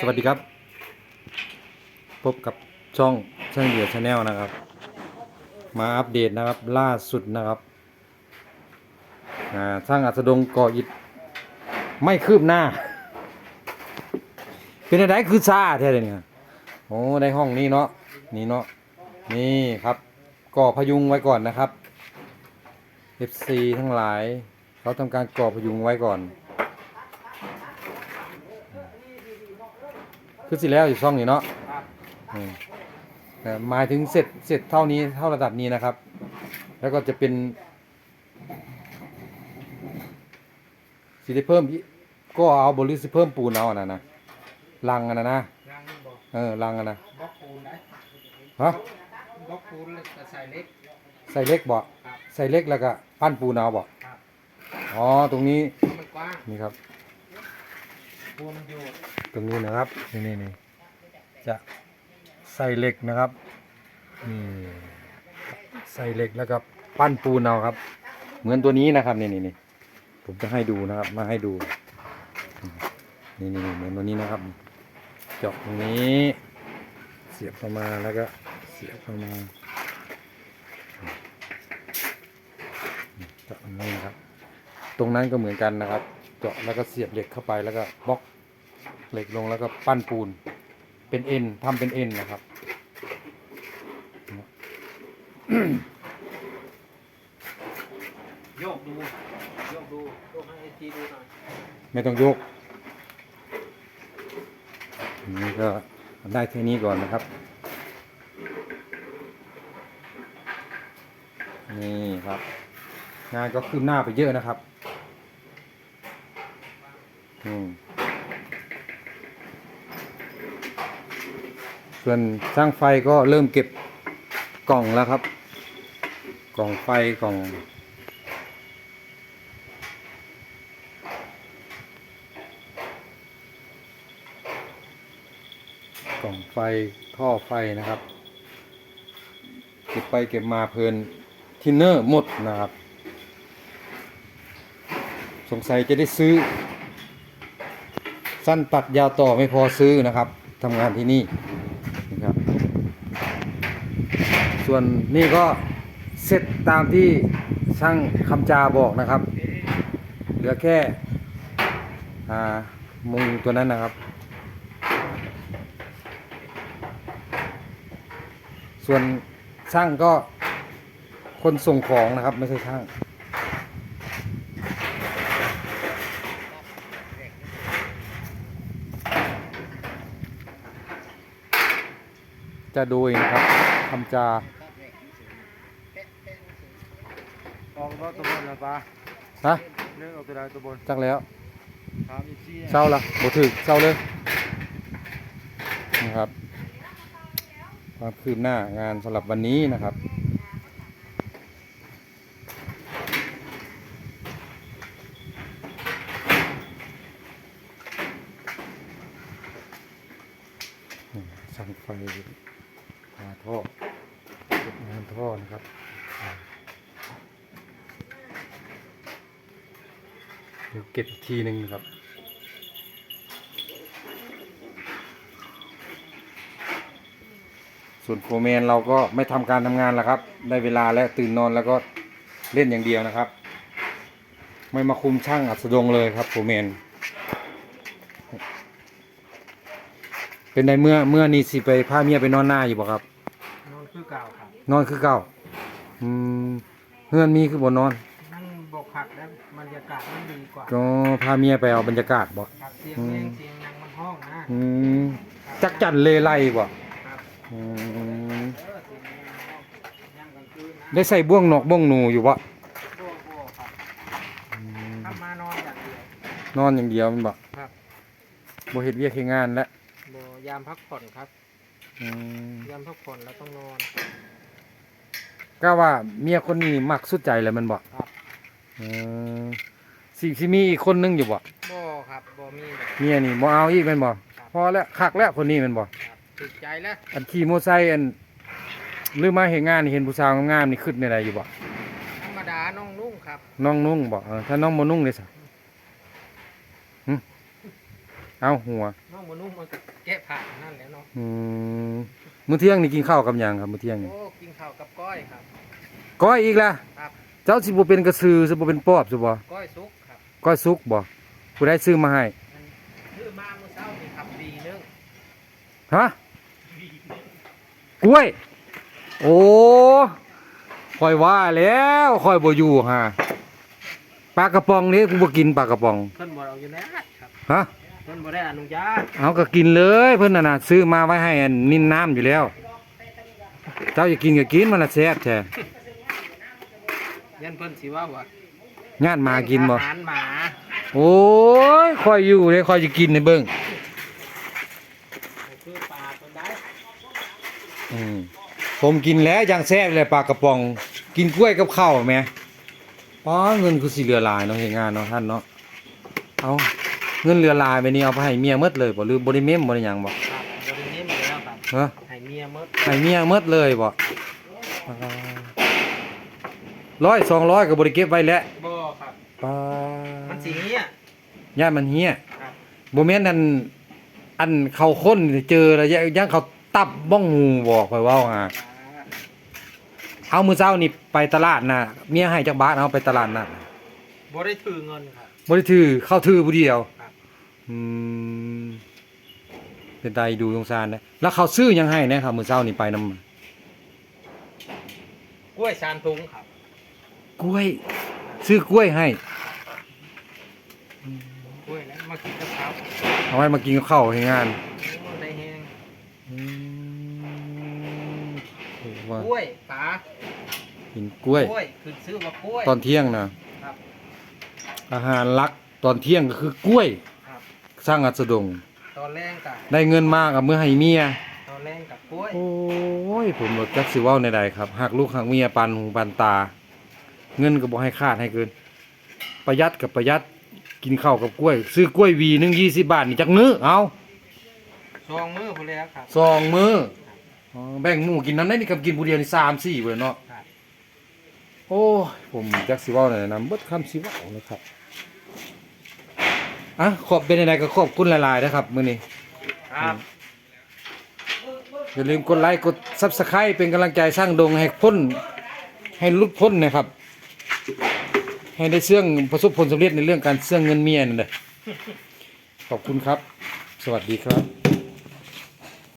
สวัสดีครับ พบกับช่องช่างเดียวชาแนลนะครับ มาอัปเดตนะครับล่าสุดนะครับสร้างอัสดงก่ออิฐไม่คืบหน้า เป็นอะไรคือซาแท้เลยเนี่ยโอ้ในห้องนี้เนาะนี่เนาะนี่ครับก่อพยุงไว้ก่อนนะครับ FC ทั้งหลายเขาทำการก่อพยุงไว้ก่อน คือสิแล้วอยู่ช่องนี้เนาะครับอืมแต่หมายถึงเสร็จเสร็จเท่านี้เท่าระดับนี้นะครับ แล้วก็จะเป็นสิได้เพิ่มอีกก็เอาบริสิเพิ่มปูนเอาอันนะนะลังอันนะนะยังบอกเออลังอันนะบล็อกปูนได้ฮะบล็อกปูนแล้วก็ใส่เล็กใส่เล็กบ่ครับใส่เล็กแล้วก็ปั้นปูนเอาบ่ครับอ๋อตรงนี้เพราะมันกว้างนี่ครับปูมันอยู่ ตรงนี้นะครับนี่นี่นี่จะใส่เหล็กนะครับนี่ใส่เหล็กแล้วก็ปั้นปูนเอาครับ เหมือนตัวนี้นะครับนี่นี่นี่ผมจะให้ดูนะครับ มาให้ดูนี่นี่นี่เหมือนตัวนี้นะครับเจาะตรงนี้ เสียบเข้ามาแล้วก็เสียบเข้ามาเจาะตรงนี้นะครับ ตรงนั้นก็เหมือนกันนะครับ เจาะแล้วก็เสียบเหล็กเข้าไปแล้วก็บล็อก เหล็กลงแล้วก็ปั้นปูน เป็นเอ็นทำเป็นเอ็นนะครับ โยกดู โยกดู โยกให้ไอทีดูหน่อย ไม่ต้องยกนี่ก็ได้แค่นี้ก่อนนะครับ นี่ครับ งานก็คืบหน้าไปเยอะนะครับ อืม ส่วนช่างไฟก็เริ่มเก็บกล่องแล้วครับ กล่องไฟกล่อง กล่องไฟท่อไฟนะครับ เก็บไปเก็บมาเพลินทินเนอร์หมดนะครับ สงสัยจะได้ซื้อ สั้นตัดยาวต่อไม่พอซื้อนะครับทำงานที่นี่นะครับ ส่วนนี่ก็เสร็จตามที่ช่างคำจาบอกนะครับ เหลือแค่มุงตัวนั้นนะครับ ส่วนช่างก็คนส่งของนะครับ ไม่ใช่ช่าง จะดูเองครับคำจา กองก็ตัวบนละปะฮะเลือกเอาตัวใดตัวบนจักแล้วถามอีกทีเศร้าละบ่ถึกเศร้าเลยนะครับความคืบหน้างานสำหรับวันนี้นะครับช่างไฟหาท่อเก็บงานท่อนะครับ เดี๋ยวเก็บอีกทีหนึ่งนะครับส่วนโฟร์แมนเราก็ไม่ทำการทำงานแล้วครับ ได้เวลาแล้วตื่นนอนแล้วก็เล่นอย่างเดียวนะครับ ไม่มาคุมช่างอัสดงเลยครับโฟร์แมนเป็นในเมื่อเมื่อนี้สิไปพาเมียไปนอนหน้าอยู่บ่ครับ นอนคือเก่าครับนอนคือเก่าอืมเพื่อนมีคือบนนอน นั่งบอกหักแล้วบรรยากาศมันดีกว่าก็พาเมียไปเอาบรรยากาศบ่ครับเสียงเพลงเสียงยังมันห้องนะอืมจักจันเลไลบ่ครับอืมเออเสียงยังมันห้องยังกลางคืนนะได้ใส่บ่วงนอกบ่วงหนูอยู่บ่โบ้โบ้ครับถ้ามานอนอย่างเดียวนอนอย่างเดียวแมันบ่ครับบ่เฮ็ดเวียกเฮ็ดงานแล้วโบยามพักผ่อนครับ อืมยามพักผ่อนแล้วต้องนอนก็ว่าเมียคนนี้มักสุดใจแล้วแมันบ่ ครับ อืมสิสิมีอีกคนนึงอยู่บ่โบครับโบมีแบบเมียนี่บ่เอาอีกแม่นบ่พอแล้วคักแล้วคนนี้แม่นบ่ครับติดใจแล้วอันขี่มอไซค์อันหรือมาเห็นงานนี่เห็นผู้สาวงามๆนี่ขึ้นในใดอยู่บ่ธรรมดาน้องนุ่งครับน้องนุ่งบ่เออถ้าน้องบ่นุ่งเลยสิฮเอาหัวน้องมนุ่มมันก็แกะผักนั่นแหละเนาะอืมมื้อเที่ยงนี่กินข้าวกับหยังครับมื้อเที่ยงนี่โอ้กินข้าวกับก้อยครับ ก้อยอีกละครับ เจ้าสิบ่เป็นกระสือสิบ่เป็นปอบสิบ่ก้อยซุกครับก้อยสุกบ่ผู้ใดซื้อมาให้มันซื้อมาเมื่อเช้านี่ครับดีนึงฮะกล้วย โอ้ค่อยว่าแล้วค่อยบ่อยู่ฮะปลากระป๋องนี่กูบ่กินปลากระป๋องเพิ่นบ่เอาอยู่แล้วครับฮะเพิ่นบ่ได้อนุญาตเอาก็กินเลยเพิ่นน่ะนะซื้อมาไว้ให้อันนินน้ำอยู่แล้ว เจ้าอยากกินก็กินมันละแซ่บแท้ ยันเพิ่นสิว่าว่าญาติมากินบ่อาหารหมาโอ้ยคอยอยู่เลยคอยจะกินในเบิ่งคือปลาเพิ่นได้อืมผมกินแล้วยังแซ่บเลยปลากระป๋อง กินกล้วยกับข้าวแหม่ป้อเงินคือสิเหลือหลายเนาะเฮ็ดงานเนาะท่านเนาะเอาเงินเหลือหลายไปนี่เอาไปให้เมียหมดเลยบ่หรือบ่ได้เมมบ่ได้หยังบ่ครับบ่ได้เน้นแล้วครับฮะให้เมียหมดให้เมียหมดเลยบ่ ร้อยสองร้อยก็บ่ได้เก็บไว้แล้วบ่ครับป้ามันสิเงี้ย ย่านมันเฮียครับบ่แม่นอันอันเขาค้นเจอแล้วยังเขาตับบ้องหูบอกไปเว่าอะเอามื้อเช้านี่ไปตลาดน่ะเมียให้จักบาทเอาไปตลาดน่ะบ่ได้ถือเงินครับ บ่ได้ถือเข้าถือผู้เดียวครับ อืมเป็นไดดูสงสารนะแล้วเขาซื้อหยังให้นะครับมื้อเช้านี่ไปนำกล้วยชานทุงครับ กล้วย ซื้อกล้วยให้กล้วยแล้วมากินกับข้าวเอาไว้มากินกับข้าวให้งานโอ้ได้แฮงอืมว่ากล้วยปลากินกล้วย กล้วยคือซื้อว่ากล้วย ตอนเที่ยงนะครับ อาหารหลักตอนเที่ยงก็คือกล้วย ครับ สร้างอัสดง ตอนแรกกับได้เงินมากกับเมื่อให้เมีย ตอนแรกกับกล้วย โอ้ยผมบอกจักสิเว้าในใดครับหักลูกหักเมียปันหูปันตา เงินก็บ่ให้คาดให้เกิน ประหยัดกับประหยัดกินข้าวกับกล้วย ซื้อกล้วยหวีหนึงยี่สิบบาทนี่จักมื้อเอาซองมือพอแล้วครับ สองมื้ออ๋อแบ่งหมู่กินน้ำได้นี่กับกินผู้เดียวนี่สามสี่เบิดเนาะครับ โอ้ยผมจักสิเว้าในใดนำเบิดคำสิเว้าเลยครับอะขอบเป็นอะไรก็ขอบคุณหลายๆนะครับมื้อนี้ ครับ อย่าลืมกดไลค์กดซับสไคร b ์เป็นกำลังใจสร้างดงให้พ้น ให้หลุดพ้นนะครับ ให้ได้เสื่องประสบผลสำเร็จในเรื่องการเสื่องเงินเมียนั่นเลยขอบคุณครับ สวัสดีครับ